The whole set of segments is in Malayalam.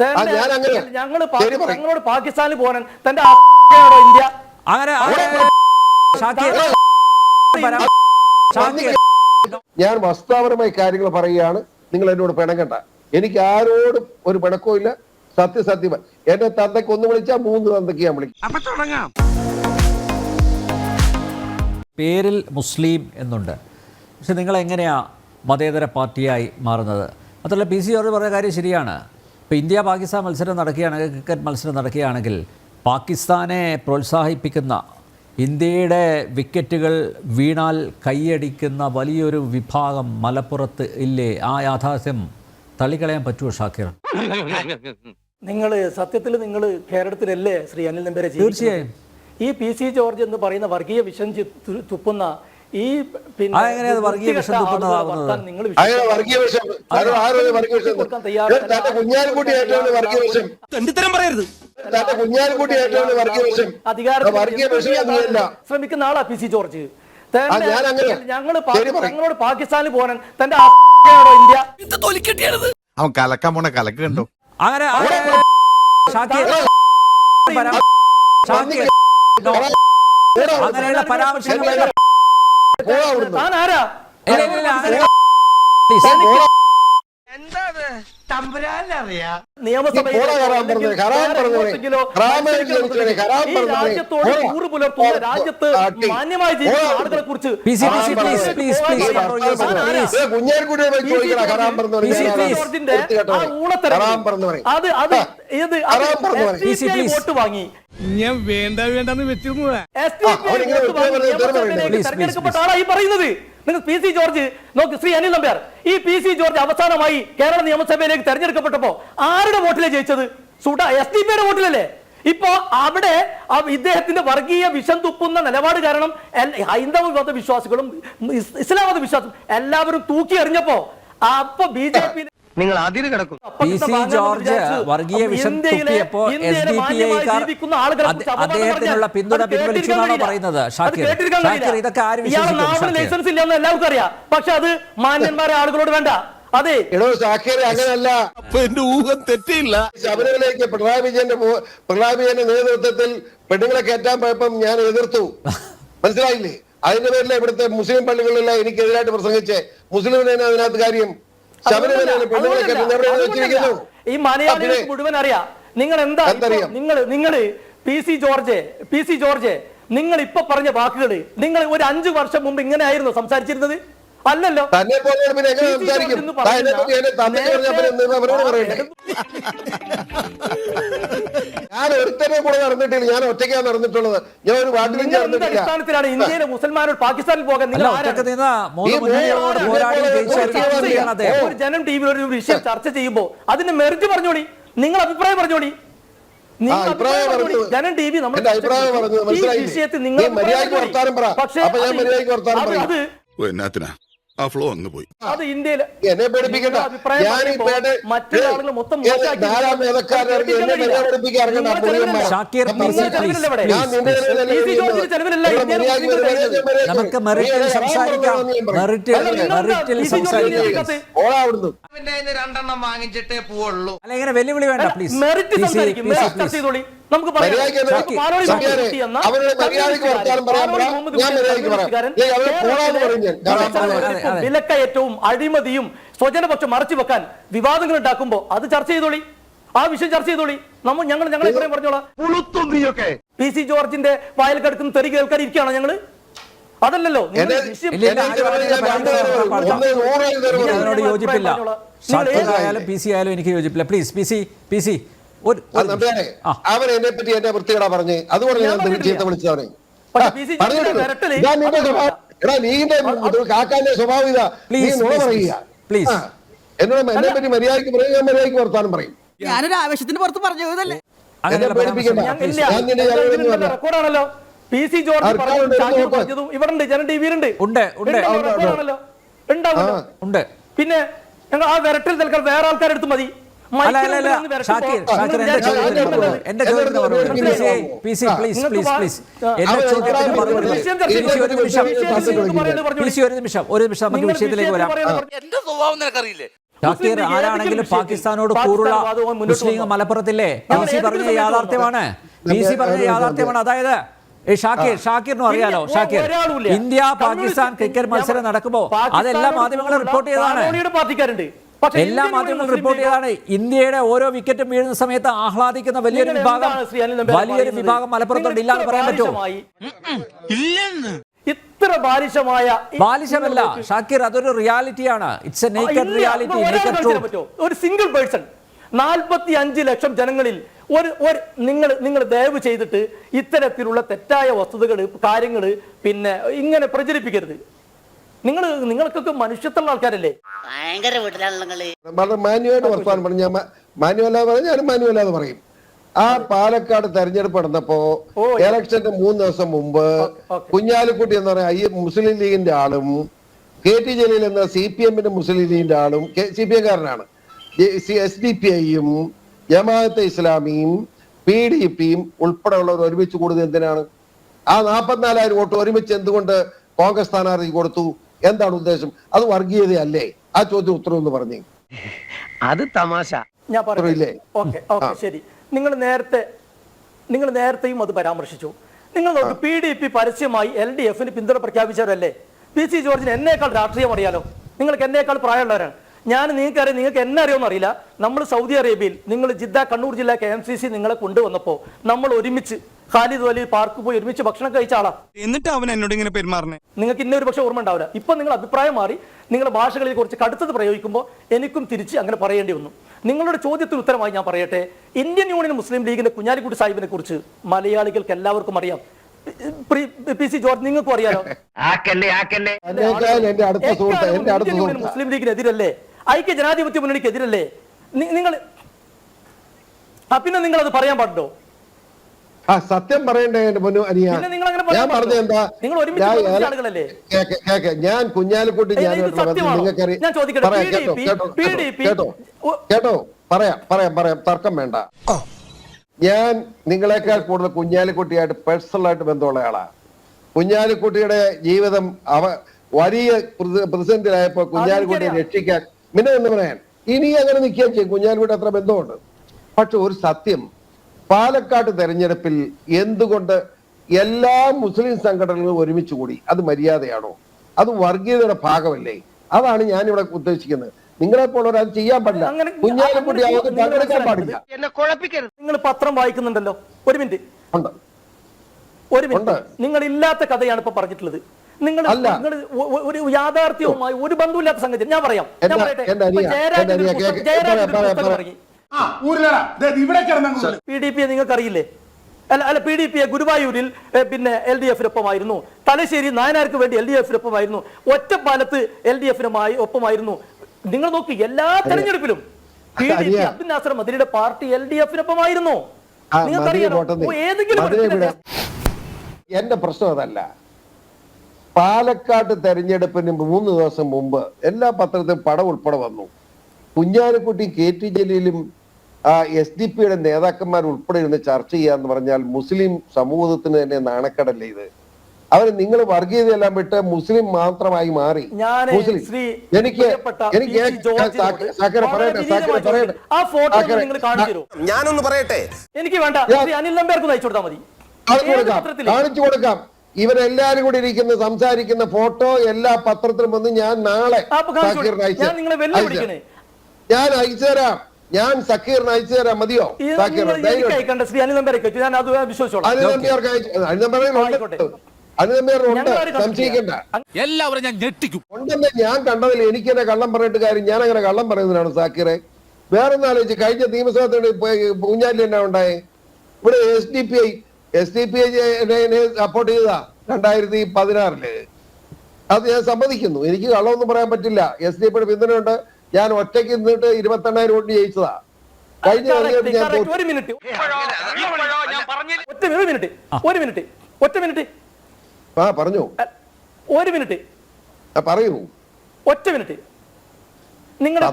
ആ, ഞാൻ അങ്ങനെ ഞങ്ങൾ ഞങ്ങളോട് പാകിസ്ഥാനിൽ പോകാൻ തന്റെ ഇന്ത്യ. അങ്ങനെ ഞാൻ വസ്തുതാപരമായി കാര്യങ്ങൾ പറയുകയാണ്. നിങ്ങൾ എന്നോട് പിണങ്ങണ്ട. എനിക്ക് ആരോടും ഒരു പിണക്കവും ഇല്ല. സത്യസത്യം എന്റെ തന്തയ്ക്ക് ഒന്ന് വിളിച്ചാൽ മൂന്ന് തന്തയ്ക്ക് ഞാൻ വിളിക്കും. പേരിൽ മുസ്ലിം എന്നുണ്ട്. പക്ഷെ നിങ്ങൾ എങ്ങനെയാ മതേതര പാർട്ടിയായി മാറുന്നത്? അതല്ല പി. സി. ജോർജ് പറഞ്ഞ കാര്യം ശരിയാണ്. ഇപ്പോൾ ഇന്ത്യ പാകിസ്ഥാൻ മത്സരം നടക്കുകയാണെങ്കിൽ ക്രിക്കറ്റ് മത്സരം നടക്കുകയാണെങ്കിൽ പാകിസ്ഥാനെ പ്രോത്സാഹിപ്പിക്കുന്ന ഇന്ത്യയുടെ വിക്കറ്റുകൾ വീണാൽ കൈയടിക്കുന്ന വലിയൊരു വിഭാഗം മലപ്പുറത്ത് ഇല്ലേ? ആ യാഥാർത്ഥ്യം തള്ളിക്കളയാൻ പറ്റുമോ ഷാക്കിർ? നിങ്ങൾ സത്യത്തിൽ നിങ്ങൾ കേരളത്തിലല്ലേ ശ്രീ അനിൽ നമ്പരെ തീർച്ചയായും. ഈ പി സി ജോർജ് എന്ന് പറയുന്ന വർഗീയ വിഷം തുപ്പുന്ന ഈ പിന്നെ ശ്രമിക്കുന്ന ആളാ പി സി ജോർജ്. ഞാൻ അങ്ങനെ. ഞങ്ങൾ ഞങ്ങളോട് പാകിസ്ഥാനിൽ പോകാൻ തന്റെ ഇന്ത്യ? അവൻ കലക്കാൻ പോണ കലക്ക് കണ്ടോ? അങ്ങനെ. അങ്ങനെയുള്ള പരാമർശങ്ങൾ. താൻ ആരാ? രാജ്യത്തോട് കൂറ് പുലർത്തുന്ന രാജ്യത്ത് മാന്യമായി ജീവിക്കുന്ന. ആളുകളെ കുറിച്ച് ആ അത് അത്. വോട്ട് വാങ്ങി. ഞാൻ വേണ്ട വേണ്ടെന്ന് വെച്ചിരുന്നു തെരഞ്ഞെടുക്കപ്പെട്ട ആളായി പറയുന്നത്. നിങ്ങൾ പി സി ജോർജ് നോക്ക് ശ്രീ അനിൽ നമ്പ്യാർ ഈ പി സി ജോർജ് അവസാനമായി കേരള നിയമസഭയിലേക്ക് തെരഞ്ഞെടുക്കപ്പെട്ടപ്പോ ആരുടെ വോട്ടിലെ ജയിച്ചത്? സുഡ എസ് ഡി പിയുടെ വോട്ടിലല്ലേ? ഇപ്പോ അവിടെ ഇദ്ദേഹത്തിന്റെ വർഗീയ വിഷം തുപ്പുന്ന നിലപാട് കാരണം ഹൈന്ദവ വിശ്വാസികളും ഇസ് ഇസ്ലാം മത വിശ്വാസം എല്ലാവരും തൂക്കി എറിഞ്ഞപ്പോ അപ്പൊ ബി ജെ പി നിങ്ങൾ അതിര് കിടക്കും പി സി ജോർജ് വർഗീയ വിഷം തുപ്പിയപ്പോ എസ് ഡി പി ഐക്കാർ അദ്ദേഹത്തിനുള്ള പിന്തുണ പിൻവലിച്ചു എന്നാണോ പറയുന്നത്? ഷാക്കിർ. ഷാക്കിർ ഇതൊക്കെ ആര് വിശ്വസിക്കും ലൈസൻസ് ഇല്ലെന്ന് എല്ലാവർക്കും അറിയാം. പക്ഷെ അത് മാന്യന്മാരെ ആളുകളോട് വേണ്ട. അതെ എടോ സാക്കേരെ അങ്ങനല്ല എന്റെ ഊഹം തെറ്റില്ല ശബരിമലയ്ക്ക് പിണറായി വിജയന്റെ പിണറായി വിജയന്റെ നേതൃത്വത്തിൽ പെണ്ണുങ്ങളെ കയറ്റാൻ പോയപ്പം ഞാൻ എതിർത്തു. മനസ്സിലായില്ലേ? അതിന്റെ പേരിൽ ഇവിടുത്തെ മുസ്ലിം പള്ളികളിലെല്ലാം എനിക്കെതിരായിട്ട് പ്രസംഗിച്ച്. മുസ്ലിമിനെ അതിനകത്ത് കാര്യം ഈ മലയാളികൾക്ക് പിന്നെ- മുഴുവൻ അറിയാം. നിങ്ങൾ എന്താ നിങ്ങൾ നിങ്ങൾ P C George P C George നിങ്ങൾ ഇപ്പൊ പറഞ്ഞ വാക്കുകൾ നിങ്ങൾ ഒരു അഞ്ചു വർഷം മുമ്പ് ഇങ്ങനെ ആയിരുന്നു സംസാരിച്ചിരുന്നത്? അല്ലല്ലോ. തന്നെ പോലെ പിന്നെ എങ്ങനെ സംസാരിക്കും? ഞാൻ ഒരുത്തനെ കൂടെ നടന്നിട്ടില്ല. ഞാൻ ഒറ്റയ്ക്കാണ് നടന്നിട്ടുള്ളത്. ഞാൻ ഒരു വാട്ടിൽ അടിസ്ഥാനത്തിലാണ് ഇന്ത്യയിലെ മുസൽമാനോട് പാകിസ്ഥാനിൽ പോകാൻ നിങ്ങൾ ഒരു ജനം ടി വി ഒരു വിഷയം ചർച്ച ചെയ്യുമ്പോ അതിന്റെ മെറിറ്റ് പറഞ്ഞോളി നിങ്ങൾ അഭിപ്രായം പറഞ്ഞോളി അഭിപ്രായം ജനം ടി വി നമ്മൾ ഈ വിഷയത്തിൽ നിങ്ങൾ. പക്ഷേ. അത് എന്നാത്തിനാ? ആ ഫ്ലോ അങ്ങ് പോയി. അത് ഇന്ത്യയിൽ എന്നെ പേടിപ്പിക്കണ്ട. നമുക്ക് മെറിറ്റിൽ സംസാരിക്കാം. മെറിറ്റിൽ മെറിറ്റിൽ രണ്ടെണ്ണം വാങ്ങിച്ചിട്ടേ പോവുള്ളൂ. അല്ല ഇങ്ങനെ വെല്ലുവിളി വേണ്ട പ്ലീസ് മെറിറ്റ് സംസാരിക്കും. നമുക്ക്. വിലക്കയറ്റവും അഴിമതിയും സ്വജനപക്ഷം മറച്ചു വെക്കാൻ വിവാദങ്ങൾ ഉണ്ടാക്കുമ്പോ അത് ചർച്ച ചെയ്തോളി. ആ വിഷയം ചർച്ച ചെയ്തോളി. നമ്മൾ ഞങ്ങൾ ഞങ്ങളെ ഇത്രയും പറഞ്ഞോളാം. പി സി ജോർജിന്റെ വായൽ കിടക്കുന്ന തെറി കേൾക്കാൻ ഇരിക്കുകയാണോ ഞങ്ങൾ? അതല്ലല്ലോ. യോജിപ്പില്ല. പി സി ആയാലും എനിക്ക് യോജിപ്പില്ല. Please P C P C അവൻ എന്നെ പറ്റി എന്നെ വൃത്തികേടാ പറഞ്ഞ്. അതുകൊണ്ട് ഞാൻ ചീത്ത വിളിച്ചവനെ എടാ നീന്റെ കാക്കാന്റെ സ്വഭാവം ഇതാ. നീ നുണ പറയുക. ആ. എന്നോട് എന്നെ പറ്റി മര്യാദയ്ക്ക് പറയും ഞാൻ മര്യാദയ്ക്ക് വർത്താനം പറയും. ഞാനൊരു ആവേശത്തിന് പുറത്ത് പറഞ്ഞു പോയതല്ലേ അങ്ങനെയുള്ള എന്നെ പേടിപ്പിക്കണ്ട. പരാമർശം. ഞാൻ ഇല്ല. ഞാൻ നിന്റെ ഞാൻ ജനറൽ ഇതിന്റെ ഒന്നുമല്ല. റെക്കോർഡാണല്ലോ. പി സി ജോർജ് പറഞ്ഞതും. ഇവിടെ ഉണ്ട് ജനം ടി ഉണ്ട്, ഉണ്ട്. ഉണ്ട്, ഉണ്ട്. റെക്കോർഡാണല്ലോ. ഉണ്ടാവുമല്ലോ പിന്നെ ഞങ്ങൾ ആ വിരട്ടിൽ നിൽക്കാൻ വേറെ ആൾക്കാരെടുത്ത് മതി. ഒരു നിമിഷം നമുക്ക് വിഷയത്തിലേക്ക് വരാം. എന്റെ സ്വഭാവം നിനക്കറിയില്ലേ? ഷാക്കീർ ആരാണെങ്കിലും പാകിസ്ഥാനോട് കൂറുള്ള മുസ്ലിം മലപ്പുറത്തില്ലേ പി സി പറഞ്ഞ യാഥാർത്ഥ്യമാണ്. പി സി പറഞ്ഞ യാഥാർത്ഥ്യമാണ്. അതായത് ഈ ഷാക്കീർ ഷാക്കീറിനും അറിയാലോ ഷാക്കീർ. ഇന്ത്യ പാകിസ്ഥാൻ ക്രിക്കറ്റ് മത്സരം നടക്കുമ്പോ നടക്കുമ്പോൾ അതെല്ലാ മാധ്യമങ്ങളും റിപ്പോർട്ട് ചെയ്തതാണ്. എല്ലാ മാധ്യമങ്ങളും റിപ്പോർട്ട് ചെയ്താണ്. ഇന്ത്യയുടെ ഓരോ വിക്കറ്റും വീഴുന്ന സമയത്ത് ആഹ്ലാദിക്കുന്ന വലിയൊരു വിഭാഗം വലിയൊരു വിഭാഗം മലപ്പുറത്തുണ്ട് ഇല്ലാന്ന് പറയാൻ പറ്റുമോ? ഇത്ര ബാലിശമായ ബാലിശമല്ല. ഷാക്കിർ അതൊരു റിയാലിറ്റിയാണ് ഇറ്റ്സ് എ നേക്കഡ് റിയാലിറ്റി നിങ്ങൾ നേക്കഡ് ട്രൂത്ത് ഒരു സിംഗിൾ പേഴ്സൺ നാൽപ്പത്തി അഞ്ച് ലക്ഷം ജനങ്ങളിൽ ഒരു ഒരു നിങ്ങൾ നിങ്ങൾ ദയവ് ചെയ്തിട്ട് ഇത്തരത്തിലുള്ള തെറ്റായ വസ്തുതകൾ കാര്യങ്ങൾ പിന്നെ ഇങ്ങനെ പ്രചരിപ്പിക്കരുത്. നിങ്ങൾ നിങ്ങൾക്കൊക്കെ മനുഷ്യത്തുള്ള ആൾക്കാരല്ലേ? ഭയങ്കര വീട്ടിലാണല്ലോ വളരെ മാന്യമായിട്ട് വർത്തമാനം പറഞ്ഞു ഞാൻ മാന്യമല്ലാതെ പറഞ്ഞു ഞാനും മാന്യമല്ലാതെ പറയും. ആ പാലക്കാട് തെരഞ്ഞെടുപ്പ് നടന്നപ്പോ ഇലക്ഷന്റെ മൂന്ന് ദിവസം മുമ്പ്. കുഞ്ഞാലിക്കുട്ടി എന്ന് പറയുന്ന ഐ മുസ്ലിം ലീഗിന്റെ ആളും കെ ടി ജലീൽ എന്ന സി പി എമ്മിന്റെ മുസ്ലിം ലീഗിന്റെ ആളും സി പി എംകാരനാണ് എസ് ഡി പി ഐയും ജമാഅത്തെ ഇസ്ലാമിയും പി ഡി പിയും ഉൾപ്പെടെയുള്ളവർ ഒരുമിച്ച് കൂടുന്നത് എന്തിനാണ്? ആ നാൽപ്പത്തിനാലായിരം വോട്ട് ഒരുമിച്ച് എന്തുകൊണ്ട് കോൺഗ്രസ് സ്ഥാനാർത്ഥിക്ക് കൊടുത്തു? എന്താണ് ഉദ്ദേശം? അത് വർഗീയതയല്ലേ ആ ചോദ്യം ഉത്തരം എന്ന് പറഞ്ഞു. അത് തമാശ. ഞാൻ പറഞ്ഞില്ലേ ഓക്കെ ഓക്കെ ശരി. നിങ്ങൾ നേരത്തെ നിങ്ങൾ നേരത്തെയും അത് പരാമർശിച്ചു. നിങ്ങൾ നോക്ക് പി ഡി പി പരസ്യമായി എൽ ഡി എഫിന് പിന്തുണ പ്രഖ്യാപിച്ചവരല്ലേ? പി സി ജോർജിന് എന്നേക്കാൾ രാഷ്ട്രീയം അറിയാലോ? നിങ്ങൾക്ക് എന്നേക്കാൾ പ്രായമുള്ളവരാണ്. ഞാൻ നിങ്ങൾക്ക് അറിയാം നിങ്ങൾക്ക് എന്നെ അറിയുമെന്ന് അറിയില്ല നമ്മൾ സൗദി അറേബ്യയിൽ നിങ്ങൾ ജിദ്ദ കണ്ണൂർ ജില്ല കെ എം സി സി നിങ്ങളെ കൊണ്ടുവന്നപ്പോൾ നമ്മൾ ഒരുമിച്ച് ഖാലിദ് വലി പാർക്ക് പോയി ഒരുമിച്ച് ഭക്ഷണം കഴിച്ച ആളാ. എന്നിട്ട് അവൻ എന്നോട് ഇങ്ങനെ പെരുമാറണേ നിങ്ങൾക്ക് ഇന്ന ഒരു പക്ഷേ ഓർമ്മ ഉണ്ടാവില്ല. ഇപ്പൊ നിങ്ങൾ അഭിപ്രായം മാറി നിങ്ങളുടെ ഭാഷകളിൽ കുറച്ച് കടുത്തത് പ്രയോഗിക്കുമ്പോൾ എനിക്കും തിരിച്ച് അങ്ങനെ പറയേണ്ടി വന്നു. നിങ്ങളുടെ ചോദ്യത്തിന് ഉത്തരമായി ഞാൻ പറയട്ടെ ഇന്ത്യൻ യൂണിയൻ മുസ്ലിം ലീഗിന്റെ കുഞ്ഞാലിക്കുട്ടി സാഹിബിനെ കുറിച്ച് മലയാളികൾക്ക് എല്ലാവർക്കും അറിയാം. പി- സി ജോർജ് നിങ്ങൾക്കും അറിയാലോ? ആക്കല്ലേ ആക്കല്ലേ എന്റെ അടുത്ത സുഹൃത്ത് എന്റെ അടുത്ത ഇന്ത്യൻ യൂണിയൻ സുഹൃത്ത്. മുസ്ലിം ലീഗിനെതിരല്ലേ? ഐക്യ ജനാധിപത്യ മുന്നണിക്കെതിരല്ലേ? നിങ്ങൾ ആ പിന്നെ നിങ്ങൾ അത് പറയാൻ പാടുണ്ടോ? ആ സത്യം പറയണ്ടേ എന്റെ പൊന്നു അനിയ? ഞാൻ പറഞ്ഞ എന്താ? നിങ്ങൾ ഒരുമിച്ച് ഞാൻ? കേക്ക് കുഞ്ഞാലിക്കുട്ടി ഞാൻ നിങ്ങൾക്ക് സത്യമാണോ? ഞാൻ ചോദിക്കട്ടെ, പറയാം കേട്ടോ കേട്ടോ പറയാം പറയാം പറയാം. തർക്കം വേണ്ട. ഞാൻ നിങ്ങളെക്കാൾ കൂടുതൽ കുഞ്ഞാലിക്കുട്ടിയായിട്ട് പേഴ്സണൽ ആയിട്ട് ബന്ധമുള്ള ആളാ. കുഞ്ഞാലിക്കുട്ടിയുടെ ജീവിതം അവ വലിയ പ്രതി- പ്രതിസന്ധിയിലായപ്പോ കുഞ്ഞാലിക്കുട്ടിയെ രക്ഷിക്കാൻ പിന്നെ എന്ന് പറയാൻ. ഇനി അങ്ങനെ നിൽക്കുകയും ചെയ്യും. കുഞ്ഞാലിക്കുട്ടി അത്ര ബന്ധമുണ്ട്. പക്ഷെ ഒരു സത്യം പാലക്കാട് തെരഞ്ഞെടുപ്പിൽ എന്തുകൊണ്ട് എല്ലാ മുസ്ലിം സംഘടനകളും ഒരുമിച്ച് കൂടി? അത് മര്യാദയാണോ? അത് വർഗീയതയുടെ ഭാഗമല്ലേ? അതാണ് ഞാൻ ഇവിടെ ഉദ്ദേശിക്കുന്നത്. നിങ്ങളെ പോലെ അത് ചെയ്യാൻ പാടില്ല. കുഞ്ഞാലിക്കുട്ടി അവർക്ക് പങ്കെടുക്കാൻ പാടില്ല. എന്നെ കുഴപ്പിക്കരുത്. നിങ്ങൾ പത്രം വായിക്കുന്നുണ്ടല്ലോ. ഒരു മിനിറ്റ്. ഉണ്ട്. ഒരു മിനിറ്റ്. നിങ്ങൾ ഇല്ലാത്ത കഥയാണ് ഇപ്പൊ പറഞ്ഞിട്ടുള്ളത്. നിങ്ങൾ നിങ്ങൾ ഒരു യാഥാർത്ഥ്യവുമായി ഒരു ബന്ധമില്ലാത്ത സംഗതി. ഞാൻ പറയാം. ഞാൻ പറയട്ടെ. ജയരാജൻ പുസ്തകം-. ഇറങ്ങി. ഇവിടെ പി ഡി പിയെ നിങ്ങൾക്ക് അറിയില്ലേ അല്ല അല്ല പി ഡി പിയെ ഗുരുവായൂരിൽ പിന്നെ എൽ ഡി എഫിനൊപ്പമായിരുന്നു. തലശ്ശേരി നായനാർക്ക് വേണ്ടി എൽ ഡി എഫിനൊപ്പമായിരുന്നു. ഒറ്റപ്പാലത്ത് എൽ ഡി എഫിനുമായി ഒപ്പമായിരുന്നു. നിങ്ങൾ നോക്കി എല്ലാ തെരഞ്ഞെടുപ്പിലും P D P Abdul Nasser മദിനിയുടെ party L D എഫിനൊപ്പമായിരുന്നു. ഏതെങ്കിലും ഒരു എന്റെ പ്രശ്നം അതല്ല. പാലക്കാട് തെരഞ്ഞെടുപ്പിന് മൂന്ന് ദിവസം മുമ്പ് എല്ലാ പത്രത്തിലും പടം ഉൾപ്പെടെ വന്നു. കുഞ്ഞാലിക്കുട്ടി കെ ടി ജലീലും എസ് ഡി പിയുടെ നേതാക്കന്മാർ ഉൾപ്പെടെ ഇരുന്ന് ചർച്ച ചെയ്യാന്ന് പറഞ്ഞാൽ മുസ്ലിം സമൂഹത്തിന് തന്നെ നാണക്കടല്ലേ ഇത്? അവർ നിങ്ങൾ വർഗീയതയെല്ലാം വിട്ട് മുസ്ലിം മാത്രമായി മാറി. മുസ്ലിം. എനിക്ക് എനിക്ക് പി. സി. ജോർജിനോട് സാക്ക- സാക്കരെ പറയട്ടെ സാക്കരെ പറയട്ടെ. ആ ഫോട്ടോ നിങ്ങൾ കാണിച്ചു തരുമോ? ഞാനൊന്ന് പറയട്ടെ. എനിക്ക് വേണ്ട. ശ്രീ അനിൽ നമ്പ്യാർക്ക് അയച്ചു കൊടുത്താൽ മതി. കാണിച്ചു കൊടുക്കാം. ഇവരെല്ലാരും കൂടി ഇരിക്കുന്ന സംസാരിക്കുന്ന ഫോട്ടോ എല്ലാ പത്രത്തിലും വന്ന് ഞാൻ നാളെ ഞാൻ നിങ്ങളെ വെല്ലുവിളിക്കണേ. ഞാൻ അയച്ചു തരാം. ഞാൻ സക്കീറിന് അയച്ചു തരാം. മതിയോ? ഞാൻ എല്ലാവരും ഞെട്ടിക്കും. ഉണ്ടെന്ന് കണ്ടതിൽ എനിക്ക് എന്നെ കള്ളം പറഞ്ഞിട്ട് കാര്യം ഞാൻ അങ്ങനെ കള്ളം പറയുന്നതിനാണ് സാക്കിറെ. വേറൊന്നും ആലോചിച്ച് കഴിഞ്ഞ നിയമസഭാ പൂഞ്ഞാലിൽ എന്നാ ഉണ്ടായേ? ഇവിടെ S D P I S D P I support ചെയ്തതാ രണ്ടായിരത്തി പതിനാറിൽ. അത് ഞാൻ സമ്മതിക്കുന്നു. എനിക്ക് കള്ളമൊന്നും പറയാൻ പറ്റില്ല. എസ് ഡി പിയുടെ പിന്തുണയുണ്ട്. ഞാൻ ഒറ്റയ്ക്ക് നിന്നിട്ട് ഇരുപത്തെണ്ണായിരം വോട്ട് ജയിച്ചതാ. കഴിഞ്ഞ. ഒരു മിനിറ്റ്. ഒറ്റ മിനിറ്റ് ഒരു മിനിറ്റ്. ഒറ്റ മിനിറ്റ്. ആ പറഞ്ഞു. ഒരു മിനിറ്റ്. പറയൂ. ഒറ്റ മിനിറ്റ്. നിങ്ങളുടെ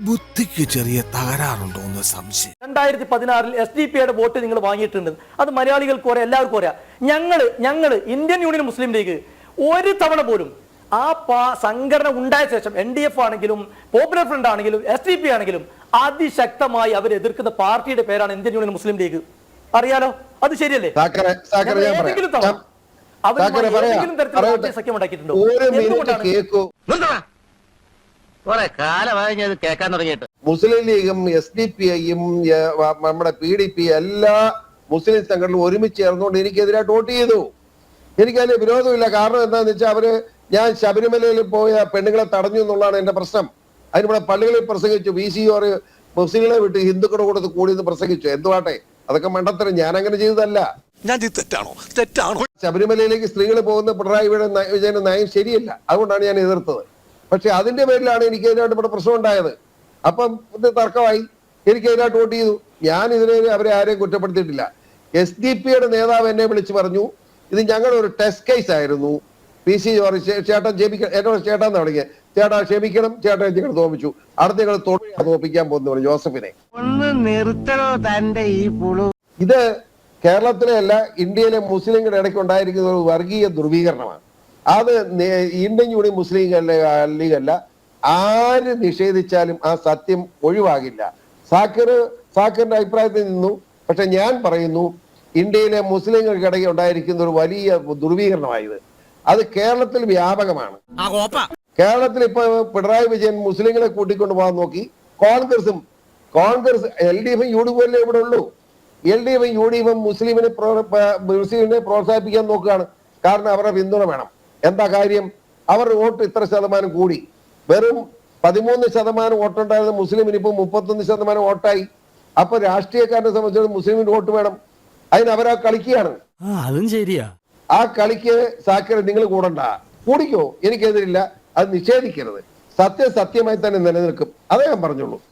ബുദ്ധിക്ക് ചെറിയ തകരാറുണ്ടോ എന്ന് സംശയം. രണ്ടായിരത്തി പതിനാറിൽ എസ് ഡി പിയുടെ വോട്ട് നിങ്ങൾ വാങ്ങിയിട്ടുണ്ട്. അത് മലയാളികൾക്ക് അറിയാം എല്ലാവർക്കും അറിയാം ഞങ്ങൾ ഞങ്ങൾ ഇന്ത്യൻ യൂണിയൻ മുസ്ലിം ലീഗ് ഒരു തവണ പോലും ആ പാ- സംഘടന ഉണ്ടായ ശേഷം എൻ ഡി എഫ് ആണെങ്കിലും പോപ്പുലർ ഫ്രണ്ട് ആണെങ്കിലും എസ് ഡി പി ആണെങ്കിലും അതിശക്തമായി അവർ എതിർക്കുന്ന പാർട്ടിയുടെ പേരാണ് ഇന്ത്യൻ യൂണിയൻ മുസ്ലിം ലീഗ്. അറിയാലോ? അത് ശരിയല്ലേ? ഏതെങ്കിലും തവണ ഏതെങ്കിലും തരത്തിലുള്ള സഖ്യം ഉണ്ടാക്കിയിട്ടുണ്ടോ? കൊറേ കാലമായി ഞാൻ കേൾക്കാൻ തുടങ്ങിയിട്ട്. മുസ്ലിം ലീഗും എസ് ഡി പി ഐയും നമ്മുടെ പി ഡി പി എല്ലാ മുസ്ലിം സംഘടനകളും ഒരുമിച്ച് ചേർന്നുകൊണ്ട് എനിക്കെതിരായിട്ട് വോട്ട് ചെയ്തു. എനിക്കതിന് വിരോധമില്ല. കാരണം എന്താണെന്ന് വെച്ചാൽ അവർ ഞാൻ ശബരിമലയിൽ പോയ പെണ്ണുങ്ങളെ തടഞ്ഞു എന്നുള്ളതാണ് എന്റെ പ്രശ്നം. അതിനിവിടെ പള്ളികളിൽ പ്രസംഗിച്ചു. വി സി ഓർ മുസ്ലിങ്ങളെ വിട്ട് ഹിന്ദുക്കളുടെ കൂടെ കൂടി എന്ന് പ്രസംഗിച്ചു. എന്തുവാട്ടെ? അതൊക്കെ മണ്ടത്തരം. ഞാൻ അങ്ങനെ ചെയ്തതല്ല. ഞാൻ തെറ്റാണോ? തെറ്റാണോ? ശബരിമലയിലേക്ക് സ്ത്രീകൾ പോകുന്ന പിണറായി വിജയന്റെ നയം ശരിയല്ല. അതുകൊണ്ടാണ് ഞാൻ എതിർത്തത്. പക്ഷെ അതിന്റെ പേരിലാണ് എനിക്ക് അതിനായിട്ട് ഇവിടെ പ്രശ്നം ഉണ്ടായത്. അപ്പം ഇത് തർക്കമായി. എനിക്ക് അതിനായിട്ട് വോട്ട് ചെയ്തു. ഞാൻ ഇതിനെ അവരെ ആരെയും കുറ്റപ്പെടുത്തിയിട്ടില്ല. എസ് ഡി പിയുടെ നേതാവ് എന്നെ വിളിച്ചു പറഞ്ഞു ഇത് ഞങ്ങളൊരു ടെസ്റ്റ് കേസ് ആയിരുന്നു. പി സി ജോർജ് ചേട്ടൻ ക്ഷമിക്കണം എന്നോട് ചേട്ടാന്ന് തുടങ്ങിയത് ചേട്ടാ ക്ഷമിക്കണം ചേട്ടൻ ഞങ്ങൾ തോപ്പിച്ചു. അടുത്ത ഞങ്ങൾ തൊഴിൽ തോപ്പിക്കാൻ പോകുന്നു പറഞ്ഞു ജോസഫിനെ. ഒന്ന് നിർത്തണോ തന്റെ ഈ പുളു? ഇത് കേരളത്തിലെ അല്ല ഇന്ത്യയിലെ മുസ്ലിങ്ങളുടെ ഇടയ്ക്ക് ഉണ്ടായിരിക്കുന്ന ഒരു വർഗീയ ധ്രുവീകരണമാണ്. അത് ഇന്ത്യൻ യൂണിയൻ മുസ്ലിം ലീഗ് അല്ല ആര് നിഷേധിച്ചാലും ആ സത്യം ഒഴിവാകില്ല. സാക്കിർ സാക്കിറിന്റെ അഭിപ്രായത്തിൽ നിന്നു. പക്ഷെ ഞാൻ പറയുന്നു ഇന്ത്യയിലെ മുസ്ലിങ്ങൾക്കിടയിൽ ഉണ്ടായിരിക്കുന്ന ഒരു വലിയ ധ്രുവീകരണമായത് അത് കേരളത്തിൽ വ്യാപകമാണ്. ആ കോപ്പ. കേരളത്തിൽ ഇപ്പൊ പിണറായി വിജയൻ മുസ്ലിങ്ങളെ കൂട്ടിക്കൊണ്ട് പോകാൻ നോക്കി. കോൺഗ്രസും കോൺഗ്രസ് എൽ ഡി എഫും യു ഡി എഫല്ലേ ഇവിടെ ഉള്ളൂ. എൽ ഡി എഫും യു ഡി എഫും മുസ്ലിമിനെ മുസ്ലിമിനെ പ്രോത്സാഹിപ്പിക്കാൻ നോക്കുകയാണ്. കാരണം അവരുടെ പിന്തുണ വേണം. എന്താ കാര്യം? അവർ വോട്ട് ഇത്ര ശതമാനം കൂടി. വെറും പതിമൂന്ന് ശതമാനം വോട്ടുണ്ടായിരുന്ന മുസ്ലിമിന് ഇപ്പൊ മുപ്പത്തൊന്ന് ശതമാനം വോട്ടായി. അപ്പൊ രാഷ്ട്രീയക്കാരനെ സംബന്ധിച്ചിടത്തോളം മുസ്ലിമിന് വോട്ട് വേണം. അതിന് അവരാ കളിക്കുകയാണ്. അതും ശരിയാ. ആ കളിക്ക് സാക്കർ നിങ്ങൾ കൂടണ്ട. കൂടിക്കോ? എനിക്കെതിരില്ല. അത് നിഷേധിക്കരുത്. സത്യം സത്യമായി തന്നെ നിലനിൽക്കും. അതേ ഞാൻ പറഞ്ഞുള്ളൂ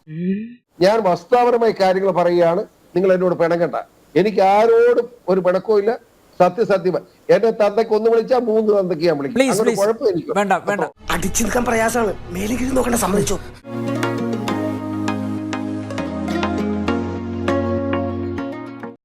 ഞാൻ വസ്തുതാപരമായി കാര്യങ്ങൾ പറയുകയാണ്. നിങ്ങൾ എന്നോട് പിണങ്ങണ്ട. എനിക്ക് ആരോടും ഒരു പിണക്കവും ഇല്ല. സത്യസത്യമായി എന്റെ തന്തയ്ക്ക് ഒന്ന് വിളിച്ചാൽ മൂന്ന് തന്തയ്ക്ക് ഞാൻ വിളിക്കും. കുഴപ്പം എനിക്ക്. വേണ്ട വേണ്ട. അടിച്ചു നിൽക്കാൻ പ്രയാസമാണ്. മേലേക്ക് നോക്കണ സമ്മതിച്ചോ.